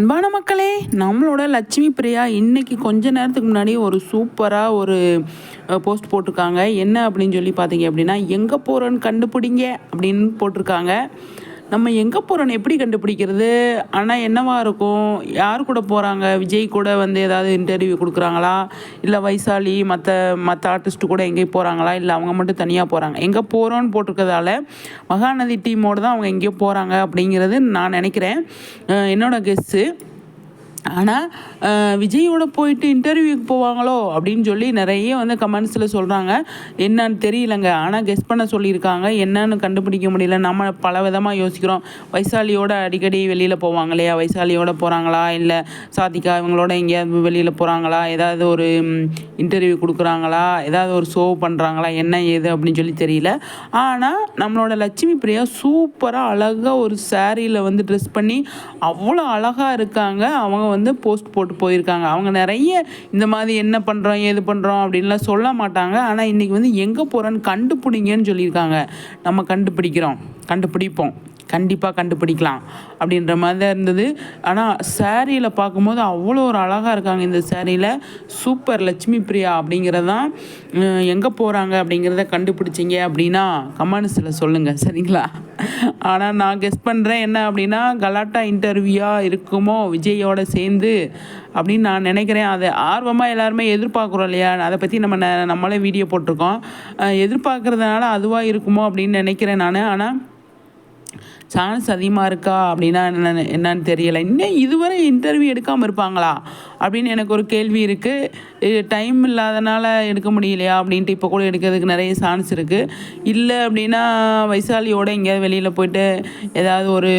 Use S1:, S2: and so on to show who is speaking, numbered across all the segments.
S1: அன்பான மக்களே நம்மளோட லட்சுமி பிரியா இன்னைக்கு கொஞ்ச நேரத்துக்கு முன்னாடி ஒரு சூப்பராக ஒரு போஸ்ட் போட்டிருக்காங்க. என்ன அப்படின்னு சொல்லி பார்த்தீங்க அப்படின்னா எங்கே போகிறோன்னு கண்டுபிடிங்க அப்படின்னு போட்டிருக்காங்க. நம்ம எங்கே போகிறோன்னு எப்படி கண்டுபிடிக்கிறது? ஆனால் என்னவா இருக்கும்? யார் கூட போகிறாங்க விஜய் கூட வந்து ஏதாவது இன்டர்வியூ கொடுக்குறாங்களா? இல்லை வைசாலி மற்ற மற்ற ஆர்டிஸ்ட் கூட எங்கேயும் போகிறாங்களா இல்லை அவங்க மட்டும் தனியாக போகிறாங்க எங்கே போகிறோன்னு போட்டிருக்கிறதால மகாநதி டீமோடு தான் அவங்க எங்கேயோ போகிறாங்க அப்படிங்கிறது நான் நினைக்கிறேன். என்னோடய கெஸ்ஸு ஆனால் விஜயோட போயிட்டு இன்டர்வியூக்கு போவாங்களோ அப்படின்னு சொல்லி நிறைய வந்து கமெண்ட்ஸில் சொல்கிறாங்க என்னன்னு தெரியலங்க. ஆனால் கெஸ் பண்ண சொல்லியிருக்காங்க. என்னன்னு கண்டுபிடிக்க முடியல. நம்ம பல விதமாக யோசிக்கிறோம். வைசாலியோட அடிக்கடி வெளியில் போவாங்க இல்லையா? வைசாலியோட போகிறாங்களா இல்லை சாதிக்கா இவங்களோட எங்கேயாவது வெளியில் போகிறாங்களா ஏதாவது ஒரு இன்டர்வியூ கொடுக்குறாங்களா? ஏதாவது ஒரு ஷோ பண்ணுறாங்களா என்ன ஏது அப்படின்னு சொல்லி தெரியல. ஆனால் நம்மளோட லட்சுமி பிரியா சூப்பராக அழகாக ஒரு சாரியில் வந்து ட்ரெஸ் பண்ணி அவ்வளோ அழகாக இருக்காங்க. அவங்க வந்து போஸ்ட் போட்டு போயிருக்காங்க. அவங்க நிறைய இந்த மாதிரி என்ன பண்ணுறோம் ஏது பண்ணுறோம் அப்படின்லாம் சொல்ல மாட்டாங்க. ஆனால் இன்றைக்கி வந்து எங்கே போகிறோன்னு கண்டுபிடிங்கன்னு சொல்லியிருக்காங்க. நம்ம கண்டுபிடிக்கிறோம் கண்டுபிடிப்போம். கண்டிப்பாக கண்டுபிடிக்கலாம் அப்படின்ற மாதிரி தான் இருந்தது. ஆனால் சேரீயில் பார்க்கும்போது அவ்வளோ ஒரு அழகாக இருக்காங்க இந்த சேரீயில். சூப்பர் லட்சுமி பிரியா அப்படிங்கிறதான் எங்கே போகிறாங்க அப்படிங்கிறத கண்டுபிடிச்சிங்க அப்படின்னா கமெண்ட்ஸில் சொல்லுங்கள் சரிங்களா? ஆனால் நான் கெஸ் பண்ணுறேன் என்ன அப்படின்னா கலாட்டா இன்டர்வியூவாக இருக்குமோ விஜயோட சேர்ந்து அப்படின்னு நான் நினைக்கிறேன். அதை ஆர்வமாக எல்லாருமே எதிர்பார்க்குறோம் இல்லையா? அதை பற்றி நம்ம ந- நம்மளே வீடியோ போட்டிருக்கோம். எதிர்பார்க்குறதுனால அதுவாக இருக்குமோ அப்படின்னு நினைக்கிறேன் நான். ஆனால் சான்ஸ் அதிகமாக இருக்கா அப்படின்னா என்ன என்னன்னு தெரியலை. இன்னும் இதுவரை இன்டர்வியூ எடுக்காமல் இருப்பாங்களா? அப்படின்னு எனக்கு ஒரு கேள்வி இருக்குது டைம் இல்லாதனால எடுக்க முடியலையா அப்படின்ட்டு இப்போ கூட எடுக்கிறதுக்கு நிறைய சான்ஸ் இருக்குது இல்லை அப்படின்னா வைசாலியோட எங்கேயாவது வெளியில் போயிட்டு ஏதாவது ஒரு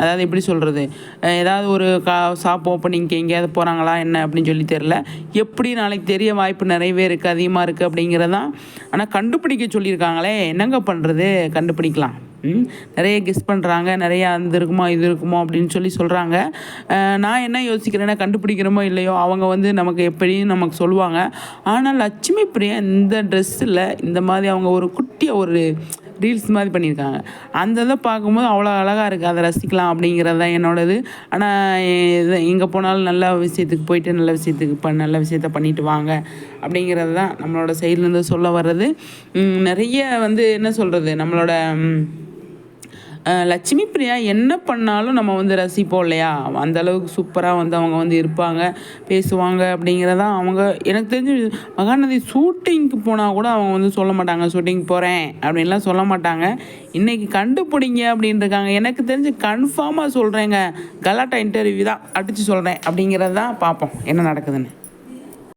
S1: அதாவது எப்படி சொல்கிறது ஏதாவது ஒரு கா ஷாப் ஓப்பனிங்க்கு எங்கேயாவது போகிறாங்களா என்ன அப்படின்னு சொல்லி தெரில எப்படி நாளைக்கு தெரிய வாய்ப்பு நிறையவே இருக்குது அதிகமாக இருக்குது அப்படிங்கிறதான் ஆனால் கண்டுபிடிக்க சொல்லியிருக்காங்களே. என்னங்க பண்ணுறது கண்டுபிடிக்கலாம். நிறைய கெஸ் பண்ணுறாங்க நிறையா அந்த இருக்குமோ இது இருக்குமோ அப்படின்னு சொல்லி சொல்கிறாங்க நான் என்ன யோசிக்கிறேன்னா கண்டுபிடிக்கிறோமோ இல்லையோ அவங்க வந்து நமக்கு எப்படியும் நமக்கு சொல்லுவாங்க. ஆனால் லட்சுமி பிரியா இந்த ட்ரெஸ்ஸில் இந்த மாதிரி அவங்க ஒரு குட்டியாக ஒரு ரீல்ஸ் மாதிரி பண்ணியிருக்காங்க. அந்த இதை பார்க்கும்போது அவ்வளோ அழகாக இருக்குது அதை ரசிக்கலாம் அப்படிங்கிறது தான் என்னோடது. ஆனால் எங்கே போனாலும் நல்ல விஷயத்துக்கு போயிட்டு நல்ல விஷயத்துக்கு ப நல்ல விஷயத்த பண்ணிட்டு வாங்க அப்படிங்கிறது தான் நம்மளோட சைட்லேருந்து சொல்ல வர்றது. நிறைய வந்து என்ன சொல்கிறது நம்மளோட லட்சுமி பிரியா என்ன பண்ணாலும் நம்ம வந்து ரசிப்போம் இல்லையா? அந்த அளவுக்கு சூப்பராக வந்து அவங்க வந்து இருப்பாங்க பேசுவாங்க அப்படிங்கிறதா அவங்க எனக்கு தெரிஞ்சு மகாநதி ஷூட்டிங்க்கு போனால் கூட அவங்க வந்து சொல்ல மாட்டாங்க ஷூட்டிங் போகிறேன் அப்படின்லாம் சொல்ல மாட்டாங்க. இன்றைக்கி கண்டுபிடிங்க அப்படின்னு இருக்காங்க எனக்கு தெரிஞ்சு கன்ஃபார்மாக சொல்கிறேங்க கலாட்டா இன்டர்வியூ தான் அடித்து சொல்கிறேன் அப்படிங்கிறது தான் பார்ப்போம் என்ன நடக்குதுன்னு.